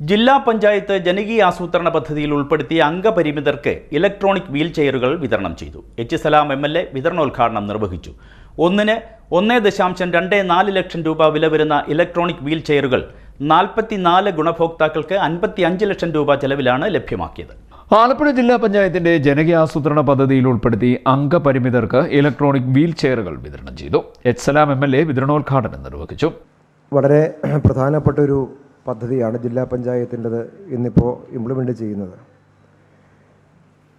ജില്ലാ പഞ്ചായത്ത് ജനകീയ ആസൂത്രണ പദ്ധതിയിൽ ഉൾപ്പെടുത്തിയ അംഗപരിമിതർക്ക് ഇലക്ട്രോണിക് വീൽ ചെയറുകൾ വിതരണം ചെയ്തു. H Salam M L A വിതരണോദ്ഘാടനം നിർവഹിച്ചു. ഒന്നിന് ഒന്നേ ദശാംശം രണ്ട് നാല് ലക്ഷം രൂപ വില വരുന്ന ഇലക്ട്രോണിക് വീൽ ചെയറുകൾ നാൽപ്പത്തിനാല് ഗുണഭോക്താക്കൾക്ക് അൻപത്തി അഞ്ച് ലക്ഷം രൂപ ചെലവിലാണ് ലഭ്യമാക്കിയത്. ആലപ്പുഴ ജില്ലാ പഞ്ചായത്തിന്റെ ജനകീയ ആസൂത്രണ പദ്ധതിയിൽ ഉൾപ്പെടുത്തി അംഗപരിമിതർക്ക് ഇലക്ട്രോണിക് വീൽ ചെയറുകൾ വിതരണം ചെയ്തു. H Salam M L A വിതരണോദ്ഘാടനം നിർവഹിച്ചു. വളരെ പ്രധാനപ്പെട്ട ഒരു പദ്ധതിയാണ് ജില്ലാ പഞ്ചായത്തിന്റെത് ഇന്നിപ്പോൾ ഇംപ്ലിമെന്റ് ചെയ്യുന്നത്.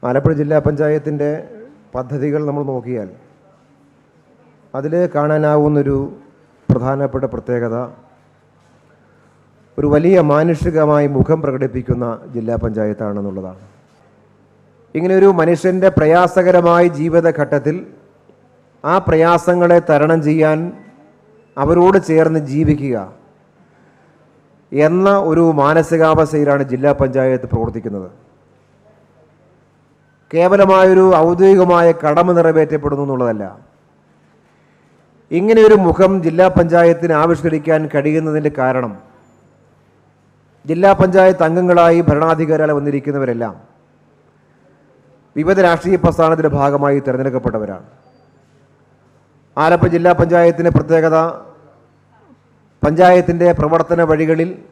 ആലപ്പുഴ ജില്ലാ പഞ്ചായത്തിന്റെ പദ്ധതികൾ നമ്മൾ നോക്കിയാൽ അതിൽ കാണാനാവുന്നൊരു പ്രധാനപ്പെട്ട പ്രത്യേകത ഒരു വലിയ മാനുഷികമായി മുഖം പ്രകടിപ്പിക്കുന്ന ജില്ലാ പഞ്ചായത്താണെന്നുള്ളതാണ്. ഇങ്ങനെയൊരു മനുഷ്യന്റെ പ്രയാസകരമായ ജീവിതഘട്ടത്തിൽ ആ പ്രയാസങ്ങളെ തരണം ചെയ്യാൻ അവരോട് ചേർന്ന് ജീവിക്കുക എന്ന ഒരു മാനസികാവസ്ഥയിലാണ് ജില്ലാ പഞ്ചായത്ത് പ്രവർത്തിക്കുന്നത്. കേവലമായൊരു ഔദ്യോഗികമായ കടമ നിറവേറ്റപ്പെടുന്നു എന്നുള്ളതല്ല. ഇങ്ങനെയൊരു മുഖം ജില്ലാ പഞ്ചായത്തിന് ആവിഷ്കരിക്കാൻ കഴിയുന്നതിന്റെ കാരണം ജില്ലാ പഞ്ചായത്ത് അംഗങ്ങളായി ഭരണാധികാരികളെ വന്നിരിക്കുന്നവരെല്ലാം വിവിധ രാഷ്ട്രീയ പ്രസ്ഥാനത്തിന്റെ ഭാഗമായി തിരഞ്ഞെടുക്കപ്പെട്ടവരാണ്. ആലപ്പുഴ ജില്ലാ പഞ്ചായത്തിന്റെ പ്രത്യേകത പഞ്ചായത്തിന്റെ പ്രവർത്തന വഴികളിൽ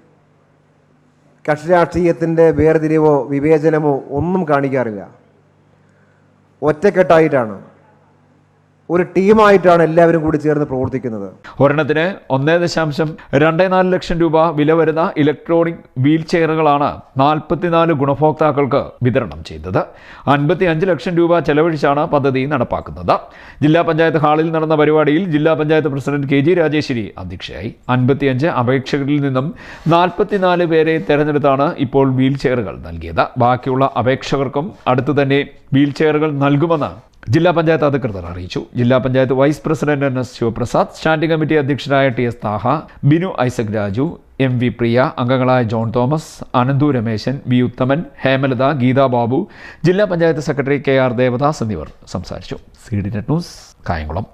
കക്ഷിരാഷ്ട്രീയത്തിന്റെ വേർതിരിവോ വിവേചനമോ ഒന്നും കാണിക്കാറില്ല. ഒറ്റക്കെട്ടായിട്ടാണ്. ഒരു ടീമായിട്ടാണ് എല്ലാവരും കൂടി ചേർന്ന് പ്രവർത്തിക്കുന്നത്. ഒരെണ്ണത്തിന് ഒന്നേ ദശാംശം രണ്ടേ നാല് ലക്ഷം രൂപ വില വരുന്ന ഇലക്ട്രോണിക് വീൽ ചെയറുകളാണ് നാൽപ്പത്തിനാല് ഗുണഭോക്താക്കൾക്ക് വിതരണം ചെയ്തത്. അൻപത്തി അഞ്ച് ലക്ഷം രൂപ ചെലവഴിച്ചാണ് പദ്ധതി നടപ്പാക്കുന്നത്. ജില്ലാ പഞ്ചായത്ത് ഹാളിൽ നടന്ന പരിപാടിയിൽ ജില്ലാ panchayat president K G Rajeshwari അധ്യക്ഷയായി. അൻപത്തിയഞ്ച് അപേക്ഷകരിൽ നിന്നും നാൽപ്പത്തിനാല് പേരെ തെരഞ്ഞെടുത്താണ് ഇപ്പോൾ വീൽ ചെയറുകൾ നൽകിയത്. ബാക്കിയുള്ള അപേക്ഷകർക്കും അടുത്തു തന്നെ വീൽ ചെയറുകൾ നൽകുമെന്ന് ജില്ലാ പഞ്ചായത്ത് അധികൃതർ അറിയിച്ചു. ജില്ലാ panchayat vice president N S Sivaprasad standing committee അധ്യക്ഷനായ T S Thaha Binu Isaac Raju M V Priya അംഗങ്ങളായ John Thomas Ananthu Rameshan V Uthaman Hemalatha Geetha Babu ജില്ലാ panchayat secretary K R Devadas എന്നിവർ സംസാരിച്ചു. C D net news Kayamkulam.